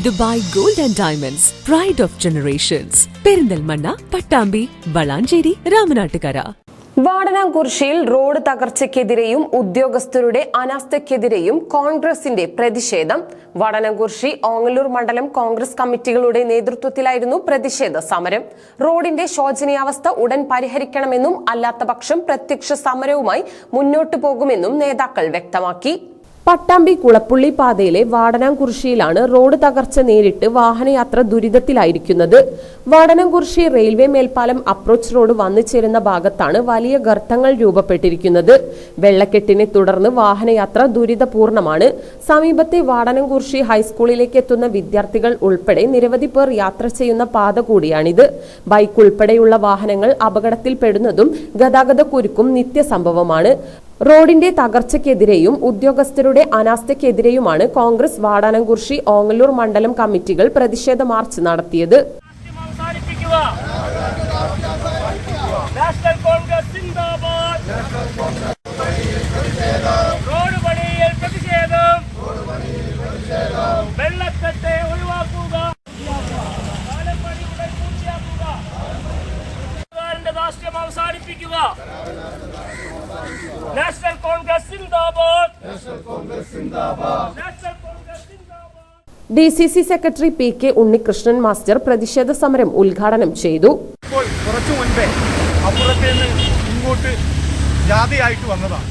Dubai gold and diamonds pride of generations Perinthalmanna Pattambi Valanchery Ramanattukara. വാടനാംകുറിശ്ശിയിൽ road തകർച്ചയ്ക്കെതിരെയും ഉദ്യോഗസ്ഥരുടെ അനാസ്ഥയ്ക്കെതിരെയും കോൺഗ്രസിന്റെ പ്രതിഷേധം. വാടനാംകുർശി ഓങ്ങല്ലൂർ മണ്ഡലം കോൺഗ്രസ് കമ്മിറ്റികളുടെ നേതൃത്വത്തിലായിരുന്നു പ്രതിഷേധ സമരം. റോഡിന്റെ ശോചനീയാവസ്ഥ ഉടൻ പരിഹരിക്കണമെന്നും അല്ലാത്തപക്ഷം പ്രത്യക്ഷ സമരവുമായി മുന്നോട്ടു പോകുമെന്നും നേതാക്കൾ വ്യക്തമാക്കി. പട്ടാമ്പി കുളപ്പുള്ളി പാതയിലെ വാടനാംകുറിശിയിലാണ് റോഡ് തകർച്ച നേരിട്ട് വാഹനയാത്ര ദുരിതത്തിലായിരിക്കുന്നത്. വാടനംകുറിശി റെയിൽവേ മേൽപ്പാലം അപ്രോച്ച് റോഡ് വന്നു ചേരുന്ന ഭാഗത്താണ് വലിയ ഗർത്തങ്ങൾ രൂപപ്പെട്ടിരിക്കുന്നത്. വെള്ളക്കെട്ടിനെ തുടർന്ന് വാഹനയാത്ര ദുരിതപൂർണമാണ്. സമീപത്തെ വാടനംകുറിശി ഹൈസ്കൂളിലേക്ക് എത്തുന്ന വിദ്യാർത്ഥികൾ ഉൾപ്പെടെ നിരവധി പേർ യാത്ര ചെയ്യുന്ന പാത കൂടിയാണിത്. ബൈക്ക് ഉൾപ്പെടെയുള്ള വാഹനങ്ങൾ അപകടത്തിൽപ്പെടുന്നതും ഗതാഗത കുരുക്കും നിത്യസംഭവമാണ്. റോഡിന്റെ തകർച്ചയ്ക്കെതിരെയും ഉദ്യോഗസ്ഥരുടെ അനാസ്ഥയ്ക്കെതിരെയുമാണ് കോൺഗ്രസ് വാടാനംകുർഷി ഓങ്ങല്ലൂർ മണ്ഡലം കമ്മിറ്റികൾ പ്രതിഷേധ മാർച്ച് നടത്തിയത്. അവസാനിപ്പിക്കുക. നാഷണൽ കോൺഗ്രസ് സിന്ദാബാദ് നാഷണൽ കോൺഗ്രസ് സിന്ദാബാദ് D C C secretary P K Unnikrishnan master പ്രതിഷേധ സമരം ഉദ്ഘാടനം ചെയ്തു. ഇപ്പോൾ കുറച്ചു മുൻപേ അപ്പുറത്തെ ഇങ്ങോട്ട് ജാഥയായിട്ട് വന്നതാണ്.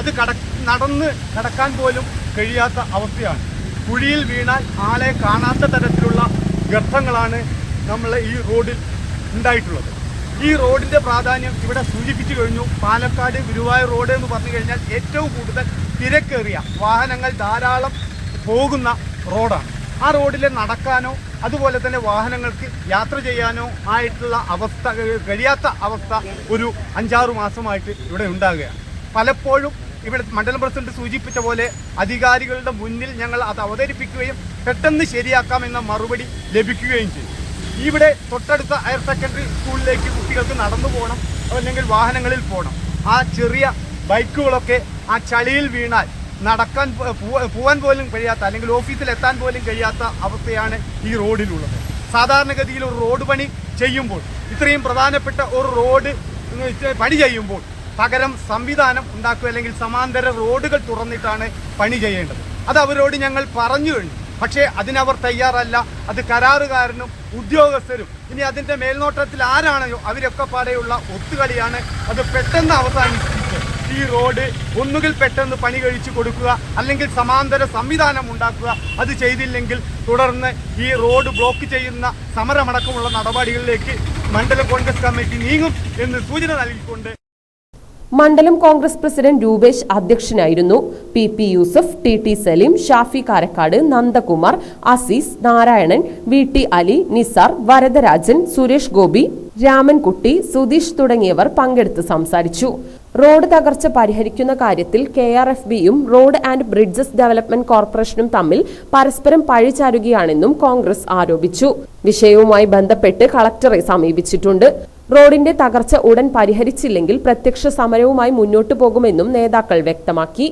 അത് കട നടന്ന് കടക്കാൻ പോലും കഴിയാത്ത അവസ്ഥയാണ്. കുഴിയിൽ വീണാൽ ആളെ കാണാത്ത തരത്തിലുള്ള ഗർത്തങ്ങളാണ് നമ്മൾ ഈ റോഡിൽ ഉണ്ടായിട്ടുള്ളത്. ഈ റോഡിന്റെ പ്രാധാന്യം ഇവിടെ സൂചിപ്പിച്ചു കഴിഞ്ഞു. പാലക്കാട് ഗുരുവായൂർ റോഡ് എന്ന് പറഞ്ഞു കഴിഞ്ഞാൽ ഏറ്റവും കൂടുതൽ തിരക്കേറിയ വാഹനങ്ങൾ ധാരാളം പോകുന്ന റോഡാണ്. ആ റോഡിൽ നടക്കാനോ അതുപോലെ തന്നെ വാഹനങ്ങൾക്ക് യാത്ര ചെയ്യാനോ ആയിട്ടുള്ള അവസ്ഥ കഴിയാത്ത അവസ്ഥ ഒരു അഞ്ചാറ് മാസമായിട്ട് ഇവിടെ ഉണ്ടാകുകയാണ്. പലപ്പോഴും ഇവിടെ മണ്ഡലം പ്രസിഡന്റ് സൂചിപ്പിച്ച പോലെ അധികാരികളുടെ മുന്നിൽ ഞങ്ങൾ അത് അവതരിപ്പിക്കുകയും പെട്ടെന്ന് ശരിയാക്കാമെന്ന മറുപടി ലഭിക്കുകയും ചെയ്യും ഇവിടെ തൊട്ടടുത്ത ഹയർ സെക്കൻഡറി സ്കൂളിലേക്ക് കുട്ടികൾക്ക് നടന്നു പോകണം. അല്ലെങ്കിൽ വാഹനങ്ങളിൽ പോകണം. ആ ചെറിയ ബൈക്കുകളൊക്കെ ആ ചളിയിൽ വീണാൽ നടക്കാൻ പോവാൻ പോലും കഴിയാത്ത അല്ലെങ്കിൽ ഓഫീസിൽ എത്താൻ പോലും കഴിയാത്ത അവസ്ഥയാണ് ഈ റോഡിലുള്ളത്. സാധാരണഗതിയിൽ ഒരു റോഡ് പണി ചെയ്യുമ്പോൾ ഇത്രയും പ്രധാനപ്പെട്ട ഒരു റോഡ് പണി ചെയ്യുമ്പോൾ പകരം സംവിധാനം ഉണ്ടാക്കുക അല്ലെങ്കിൽ സമാന്തര റോഡുകൾ തുറന്നിട്ടാണ് പണി ചെയ്യേണ്ടത്. അത് അവരോട് ഞങ്ങൾ പറഞ്ഞു കഴിഞ്ഞു. പക്ഷേ അതിനവർ തയ്യാറല്ല. അത് കരാറുകാരനും ഉദ്യോഗസ്ഥരും. ഇനി അതിന്റെ മേൽനോട്ടത്തിൽ ആരാണോ അവരൊക്കെ പാടെയുള്ള ഒത്തുകളിയാണ്. അത് പെട്ടെന്ന് അവസാനിപ്പിച്ച് ഈ റോഡ് ഒന്നുകിൽ പെട്ടെന്ന് പണി കഴിച്ചു കൊടുക്കുക അല്ലെങ്കിൽ സമാന്തര സംവിധാനം ഉണ്ടാക്കുക. അത് ചെയ്തില്ലെങ്കിൽ തുടർന്ന് ഈ റോഡ് ബ്ലോക്ക് ചെയ്യുന്ന സമരമടക്കമുള്ള നടപടികളിലേക്ക് മണ്ഡല കോൺഗ്രസ് കമ്മിറ്റി നീങ്ങും എന്ന് സൂചന നൽകിക്കൊണ്ട് മണ്ഡലം കോൺഗ്രസ് പ്രസിഡന്റ് രൂപേഷ് അധ്യക്ഷനായിരുന്നു. P P Yusuf T T Saleem Shafi Karakkad Nandakumar Azeez Narayanan V T Ali Nisar Varadarajan Suresh Gopi Ramankutty Sudheesh തുടങ്ങിയവർ പങ്കെടുത്ത് സംസാരിച്ചു. റോഡ് തകർച്ച പരിഹരിക്കുന്ന കാര്യത്തിൽ കെ ആർ എഫ് ബിയും റോഡ് ആൻഡ് ബ്രിഡ്ജസ് ഡെവലപ്മെന്റ് കോർപ്പറേഷനും തമ്മിൽ പരസ്പരം പഴിചാരുകയാണെന്നും കോൺഗ്രസ് ആരോപിച്ചു. വിഷയവുമായി ബന്ധപ്പെട്ട് കളക്ടറെ സമീപിച്ചിട്ടുണ്ട്. റോഡിന്റെ തകർച്ച ഉടൻ പരിഹരിച്ചില്ലെങ്കിൽ പ്രത്യക്ഷ സമരവുമായി മുന്നോട്ടു പോകുമെന്നും നേതാക്കൾ വ്യക്തമാക്കി.